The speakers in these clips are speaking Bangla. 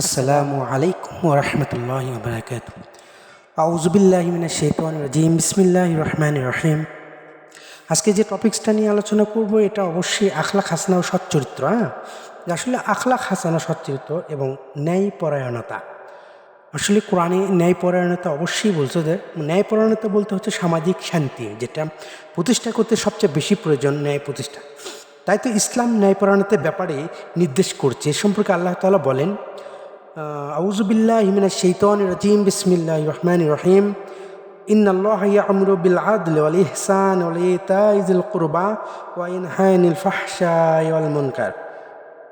আসসালামু আলাইকুম ওরহমতুল্লাহ বরকাত আউজবিল্লাহ মিনা শেতান রাজিম। বিসমিল্লাহ রহমান রহিম। আজকে যে টপিক্সটা নিয়ে আলোচনা করব, এটা অবশ্যই আখলাখ হাসানা ও সচ্চরিত্র হ্যাঁ? আসলে আখলাখ হাসানা সচ্চরিত্র এবং ন্যায়পরায়ণতা। আসলে কোরআনে ন্যায়পরায়ণতা অবশ্যই বলছে যে, ন্যায়পরায়ণতা বলতে হচ্ছে সামাজিক শান্তি, যেটা প্রতিষ্ঠা করতে সবচেয়ে বেশি প্রয়োজন ন্যায় প্রতিষ্ঠা। তাই তো ইসলাম ন্যায়পরায়ণতার ব্যাপারে নির্দেশ করছে। এ সম্পর্কে আল্লাহ তাআলা বলেন আউজুবিল্লাহ হিমিনা শৈতান রাজিম বিসমিল্লাহ রহমান রহিম إن الله يأمر بالعدل والإحسان وإيتاء ذي القربى وينهى عن الفحشاء والمنكر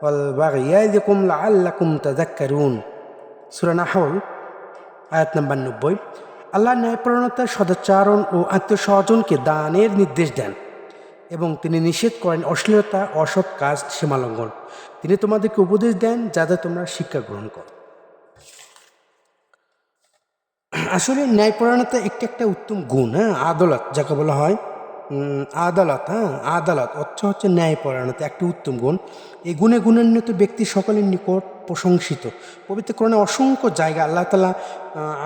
والبغي يعظكم لعلكم تذكرون সূরা নাহল আয়াত নাম্বার নব্বই আল্লাহ ন্যায়পরণতার সদাচারণ ও আত্মসহজনকে দানের নির্দেশ দেন এবং তিনি নিষেধ করেন অশ্লীলতা, অসৎ কাজ, সীমালঙ্ঘন। তিনি তোমাদেরকে উপদেশ দেন যাতে তোমরা শিক্ষা গ্রহণ করো। আসলে ন্যায়পরায়ণতা একটি একটা উত্তম গুণ হ্যাঁ? আদালত, যাকে বলা হয় আদালত হ্যাঁ? আদালত, অর্থ হচ্ছে ন্যায়পরায়ণতা, একটি উত্তম গুণ। এই গুণে গুণান্বিত ব্যক্তি সকলের নিকট প্রশংসিত। পবিত্র কোরআনে অসংখ্য জায়গা আল্লাহ তালা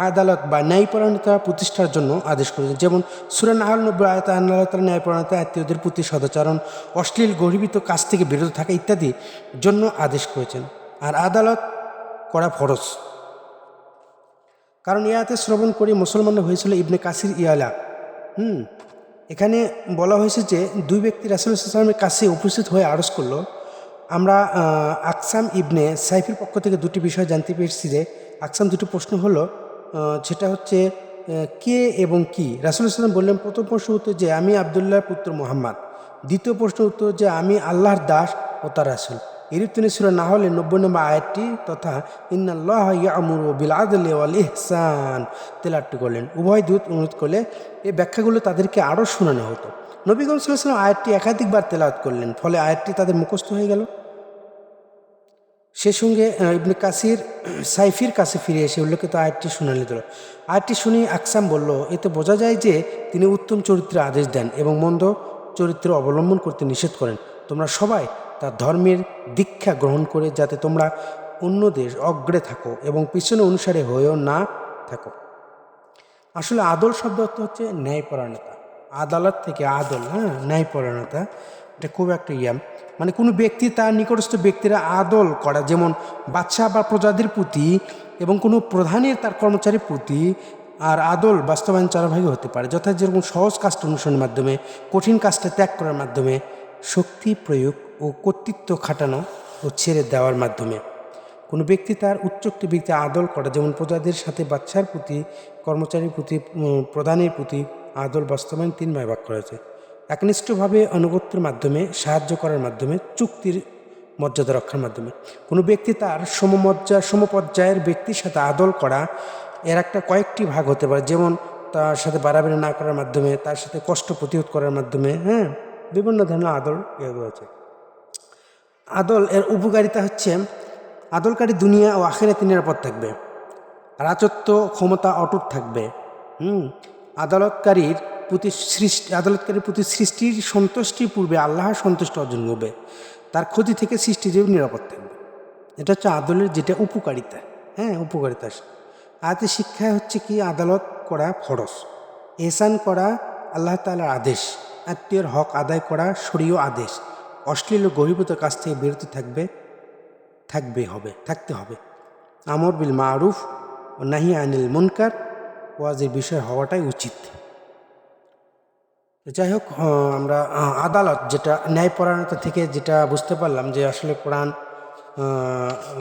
আদালত বা ন্যায়পরায়ণতা প্রতিষ্ঠার জন্য আদেশ করেছেন। যেমন সুরান আল নব্বই আয়তা আল্লাহ তালা ন্যায়পরায়ণতা আত্মীয়দের প্রতি সদাচরণ, অশ্লীল গর্বিত কাজ থেকে বিরত থাকা ইত্যাদি জন্য আদেশ করেছেন। আর আদালত করা ফরজ। কারণ ইয়াতে শ্রবণ করে মুসলমান হয়েছিল ইবনে কাসির ইয়ালা। হুম, এখানে বলা হয়েছে যে দুই ব্যক্তি রাসুলামের কাছে উপস্থিত হয়ে আরজ করল আমরা আকসাম ইবনে সাইফের পক্ষ থেকে দুটি বিষয় জানতে পেরেছি যে আকসাম দুটি প্রশ্ন হলো সেটা হচ্ছে কে এবং কি? রাসুল ইসলাম বললেন, প্রথম প্রশ্ন উত্তর যে আমি আবদুল্লাহর পুত্র মোহাম্মদ। দ্বিতীয় প্রশ্ন উত্তর যে আমি আল্লাহর দাস ও তার রাসুল। এরূপ সুরা না হলে নব্বই নম্বর আয়াতটি তথা ইন্নাল্লাহ ইয়ামুর বিল আদলি ইহসান তেলাট্টু করলেন। উভয় দূত অনুরোধ করলে, এই ব্যাখ্যাগুলো তাদেরকে আরও শোনানো হতো। নবীগঞ্জ সাল্লাম আয়াতটি একাধিকবার তেলাওয়াত করলেন, ফলে আয়াতটি তাদের মুখস্থ হয়ে গেল। সে সঙ্গে ইবনে কাসির, সাইফির কাছে ফিরে এসে উল্লেখিত আয়াতটি শুনানি দিল। আয়াতটি শুনে আকসাম বলল, এতে বোঝা যায় যে তিনি উত্তম চরিত্রে আদেশ দেন এবং মন্দ চরিত্র অবলম্বন করতে নিষেধ করেন। তোমরা সবাই তার ধর্মের দীক্ষা গ্রহণ করে যাতে তোমরা অন্যদের অগ্রে থাকো এবং পিছনে অনুসারে হয়েও না থাকো। আসলে আদল শব্দ অর্থ হচ্ছে ন্যায়পরায়ণতা। আদালত থেকে আদল হ্যাঁ ন্যায়পরায়ণতা এটা খুব একটা ইয়াম মানে কোনো ব্যক্তি তার নিকটস্থ ব্যক্তিরা আদল করা, যেমন বাচ্চা বা প্রজাদের প্রতি এবং কোনো প্রধানের তার কর্মচারীর প্রতি আর আদল বাস্তবায়ন চারভাগে হতে পারে। যথা যেরকম সহজ কাজটা অনুসরণের মাধ্যমে, কঠিন কাজটা ত্যাগ করার মাধ্যমে, শক্তি প্রয়োগ ও কর্তৃত্ব খাটানো ও ছেড়ে দেওয়ার মাধ্যমে। কোনো ব্যক্তি তার উচ্চ একটি ব্যক্তি আদল করা, যেমন প্রজাদের সাথে বাচ্চার প্রতি কর্মচারীর প্রতি প্রধানের প্রতি আদল বাস্তবায়ন তিন ভাগে ভাগ করা হয়েছে একনিষ্ঠভাবে অনুগত্যের মাধ্যমে, সাহায্য করার মাধ্যমে, চুক্তির মর্যাদা রক্ষার মাধ্যমে। কোনো ব্যক্তি তার সমমর্যা, সমপর্যায়ের ব্যক্তির সাথে আদল করা এর একটা কয়েকটি ভাগ হতে পারে। যেমন তার সাথে বাড়াবাড়ি না করার মাধ্যমে, তার সাথে কষ্ট প্রতিরোধ করার মাধ্যমে হ্যাঁ বিভিন্ন ধরনের আদল এগুলো আছে আদল এর উপকারিতা হচ্ছে, আদলকারী দুনিয়া ও আখেরাতে নিরাপদ থাকবে। রাজত্ব ক্ষমতা অটুট থাকবে। হুম আদালতকারীর প্রতি সৃষ্টি, আদালতকারীর প্রতি সৃষ্টির সন্তুষ্টির পূর্বে আল্লাহর সন্তুষ্ট অর্জন করবে। তার ক্ষতি থেকে সৃষ্টিজীব নিরাপদ থাকবে। এটা হচ্ছে আদলের যেটা উপকারিতা হ্যাঁ উপকারিতা আয়াতের শিক্ষা হচ্ছে কি? আদালত করা ফরজ। এহসান করা আল্লাহ তালার আদেশ। আত্মীয়র হক আদায় করা শরীয় আদেশ। অশ্লীল ও কাছ থেকে বিরত থাকবে থাকবে হবে, থাকতে হবে। আমর বিল মারুফ ও নাহি আনিল মুনকার ওয়াজের বিষয় হওয়াটাই উচিত। যাই হোক আমরা আদালত যেটা ন্যায়পরায়ণতা থেকে যেটা বুঝতে পারলাম যে আসলে কোরআন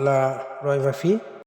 লা রয়বাফি